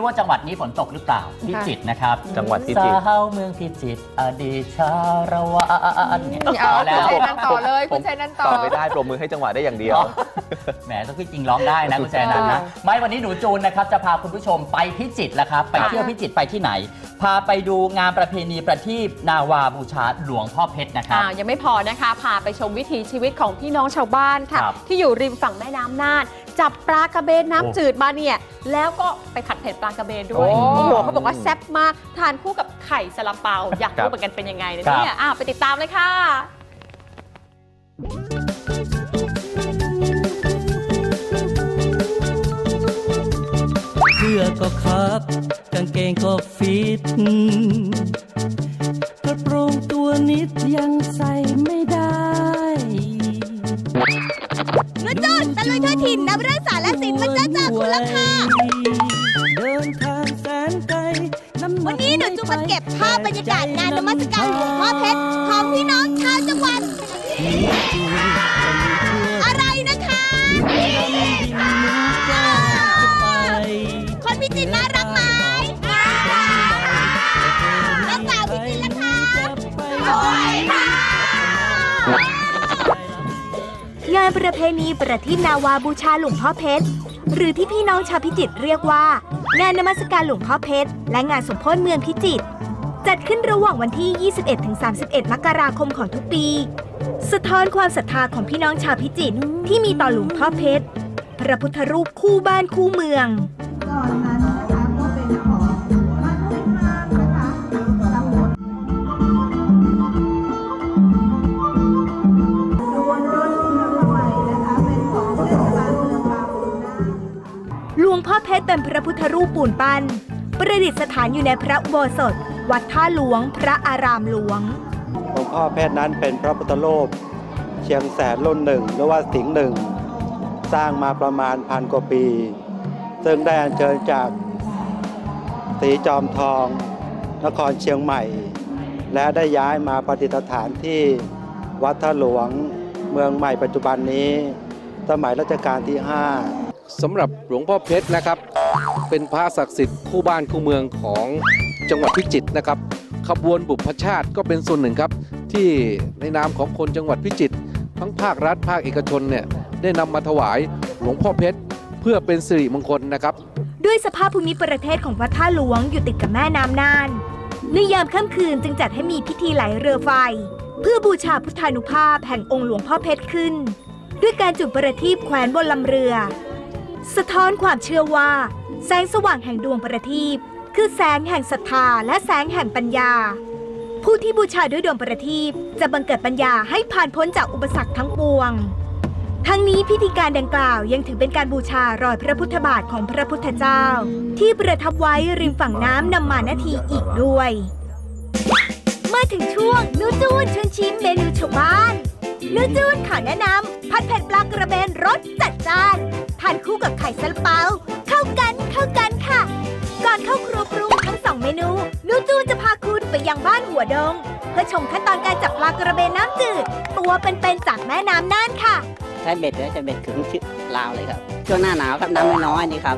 รู้ว่าจังหวัดนี้ฝนตกหรือเปล่าพิจิตรนะครับจังหวัดพิจิตรสาวเมืองพิจิตรอดีตชาละวันเนี่ยเอาเอาแล้วคุณชัยนันต่อเลยผมคุณชัยนันต่อตอบไม่ได้ปรบมือให้จังหวะได้อย่างเดียวอ๋อแหมต้องพี่จริงร้องได้นะคุณแจนันนะไม่วันนี้หนูจูนนะครับจะพาคุณผู้ชมไปพิจิตรแล้วครับไปเที่ยวพิจิตรไปที่ไหน พาไปดูงานประเพณีประทีปนาวาบูชาหลวงพ่อเพชรนะครับอ่ายังไม่พอนะคะพาไปชมวิถีชีวิตของพี่น้องชาวบ้านค่ะครับที่อยู่ริมฝั่งแม่น้ำน่าน จับปลากระเบนน้ำโอ้จืดมาเนี่ย แล้วก็ไปผัดเผ็ดปลากระเบนด้วยโอ้โอ้โหเขาบอกว่าแซ่บมากทานคู่กับไข่สลับเปา อยากครัรู้บเหมือนกันเป็นยังไงนะครับเนี่ยอ่าไปติดตามเลยค่ะเสื้อก็ครับกางเกงก็ฟิตกระโปรงตัวนิดยังใส่ไม่าและศิลป์มาเจ้าจาคุณละค่ะเดินทางแสนไกลวันนี้หนูจะมาเก็บภาพบรรยากาศงานนมัสการหลวงพ่อเพชรของพี่น้องชาวจังหวัดานประเพณีประทีปนาวาบูชาหลวงพ่อเพชร หรือที่พี่น้องชาวพิจิตรเรียกว่า งานนมัสการหลวงพ่อเพชร และงานสมโพธิเมืองพิจิตรจัดขึ้นระหว่างวันที่ 21-31 มกราคมของทุกปี สะท้อนความศรัทธาของพี่น้องชาวพิจิตรที่มีต่อหลวงพ่อเพชร พระพุทธรูปคู่บ้านคู่เมือง หลวงพ่อเพชรเป็นพระพุทธรูปปูนปั้น ประดิษฐานอยู่ในพระอุโบสถ วัดท่าหลวง พระอารามหลวง หลวงพ่อเพชรนั้นเป็นพระพุทธรูปเชียงแสนรุ่นหนึ่งหรือว่าสิงห์หนึ่ง สร้างมาประมาณพันกว่าปี ซึ่งได้อัญเชิญจากสีจอมทอง นครเชียงใหม่ และได้ย้ายมาประดิษฐานที่วัดท่าหลวงเมืองใหม่ปัจจุบันนี้ สมัยรัชกาลที่ 5 สำหรับหลวงพ่อเพชรนะครับ เป็นพระศักดิ์สิทธิ์คู่บ้านคู่เมืองของจังหวัดพิจิตรนะครับ ขบวนบุพชาติก็เป็นส่วนหนึ่งครับ ที่ในนามของคนจังหวัดพิจิตรทั้งภาครัฐภาคเอกชนเนี่ยได้นำมาถวายหลวงพ่อเพชรเพื่อเป็นสิริมงคลนะครับ ด้วยสภาพภูมิประเทศของวัดท่าหลวงอยู่ติดกับแม่น้ำน่านในยามค่ำคืนจึงจัดให้มีพิธีไหลเรือไฟ เพื่อบูชาพุทธานุภาพแห่งองค์หลวงพ่อเพชรขึ้น ด้วยการจุดประทีปแขวนบนลำเรือ สะท้อนความเชื่อว่า แสงสว่างแห่งดวงประทีปคือแสงแห่งศรัทธาและแสงแห่งปัญญา ผู้ที่บูชาด้วยดวงประทีปจะบังเกิดปัญญาให้ผ่านพ้นจากอุปสรรคทั้งปวง ทั้งนี้พิธีการดังกล่าวยังถือเป็นการบูชารอยพระพุทธบาทของพระพุทธเจ้า ที่ประทับไว้ริมฝั่งน้ำนำมานาทีอีกด้วย มาถึงช่วงนูจูนชวนชิมเมนูชาวบ้านนูจูนขอแนะนำ ผัดเผ็ดปลากระเบนรสจัดจ้านทานคู่กับไข่ซาลาเปา เข้ากันเข้ากันค่ะ ก่อนเข้าครัวปรุงทั้งสองเมนูนูจูนจะพาคุณไปยังบ้านหัวดง เพื่อชมขั้นตอนการจับปลากระเบนน้ำจืด ตัวเป็นๆจากแม่น้ำน่านค่ะใช้เบ็ดด้วยใช้เบ็ดขึงชื่อลาวเลยครับช่วงหน้าหนาวครับน้ำน้อยนี่ครับ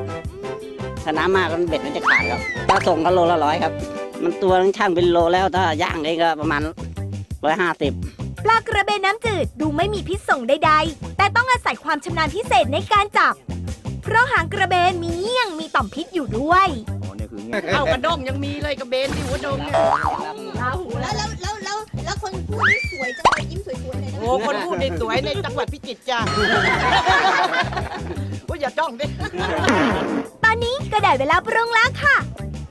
ถ้าน้ำมากก็เบ็ดมันจะขาดครับถ้าส่งก็โลละร้อยครับ มันตัวนึงช่างเป็นโลแล้วถ้าย่างเองก็ประมาณร้อยห้าสิบ ปลากระเบนน้ำจืดดูไม่มีพิษส่งใดๆ แต่ต้องอาศัยความชำนาญพิเศษในการจับ เพราะหางกระเบนมีเงี้ยงมีต่อมพิษอยู่ด้วย เอากระด้งยังมีเลยกระเบนที่หัวดงเนี่ยลาหูแล้วแล้วแล้วแล้วแล้วคนพูดนี่สวยจังเลยยิ้มสวยๆเลยนะโอ้คนพูดในสวยในจังหวัดพิจิตรจ้าว่าอย่าจ้องดิตอนนี้ก็ได้เวลาปรุงแล้วค่ะ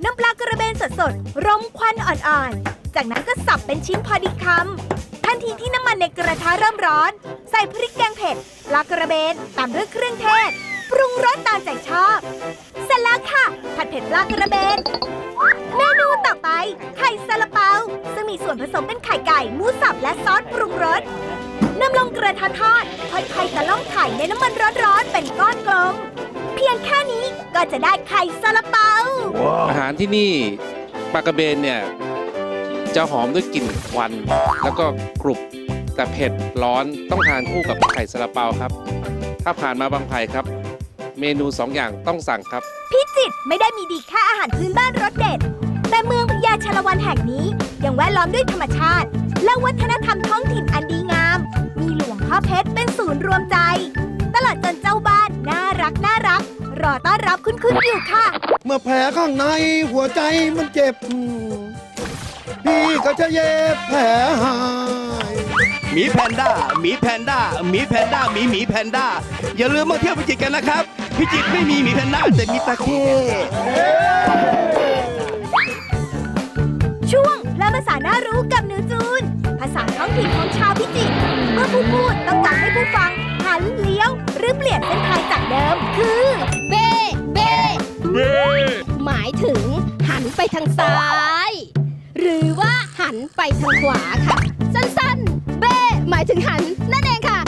นำปลากระเบนสดๆรมควันอ่อนๆ จากนั้นก็สับเป็นชิ้นพอดีคำ ทันทีที่น้ำมันในกระทะเริ่มร้อน ใส่พริกแกงเผ็ดปลากระเบนตามด้วยเครื่องเทศ ปรุงรสตามใจชอบ เสร็จแล้วค่ะ ผัดเผ็ดปลากระเบนเมนูต่อไป ไข่ซาลาเปา ซึ่งมีส่วนผสมเป็นไข่ไก่หมูสับและซอสปรุงรสนำลงกระทะทอดค่อยๆตะล่อมไข่ในน้ำมันร้อนๆเป็นก้อนกลม เพียงแค่นี้ก็จะได้ไข่ซาลาเปา อาหารที่นี่ปลากระเบนเนี่ย จะหอมด้วยกลิ่นควัน แล้วก็กรุบแต่เผ็ดร้อนต้องทานคู่กับไข่สลาเปาครับ ถ้าผ่านมาบางไผ่ครับ เมนู2อย่างต้องสั่งครับพิจิตรไม่ได้มีดีแค่อาหารพื้นบ้านรสเด็ด แต่เมืองพญาชาละวันแห่งนี้ยังแวดล้อมด้วยธรรมชาติ และวัฒนธรรมท้องถิ่นอันดีงาม มีหลวงพ่อเพชรเป็นศูนย์รวมใจ ตลอดจนเจ้าบ้านน่ารักน่ารัก รอต้อนรับคุณคุณอยู่ค่ะ เมื่อแผลข้างในหัวใจมันเจ็บ พี่ก็จะเย็บแผลหายหมีแพนด้าหมีแพนด้าหมีแพนด้าหมีหมีแพนด้า อย่าลืมมาเที่ยวพิจิตรกันนะครับ พิจิตรไม่มีหมีแพนด้าแต่มีตะเข้ช่วงและภาษาน่ารู้กับหนูจูน ภาษาท้องถิ่นของชาวพิจิตรเมื่อผู้พูดต้องการให้ผู้ฟังหันเลี้ยว หรือเปลี่ยนเส้นทางจากเดิมคือเบ้เบ้หมายถึงหันไปทางซ้าย หรือว่าหันไปทางขวาค่ะ สั้นๆ เบหมายถึงหันนั่นเองค่ะ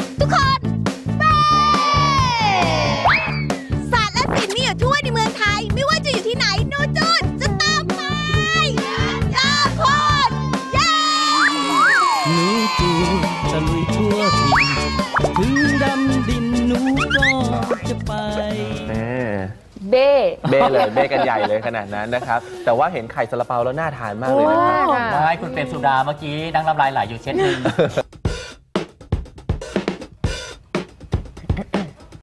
เบ้เบ้เลยเบ้กันใหญ่เลยขนาดนั้นนะครับ แต่ว่าเห็นไข่ซาลาเปาแล้วน่าทานมากเลยนะครับไม่คุณเป็นสุดาเมื่อกี้นั่งน้ำลายไหลอยู่เช็ดหนึง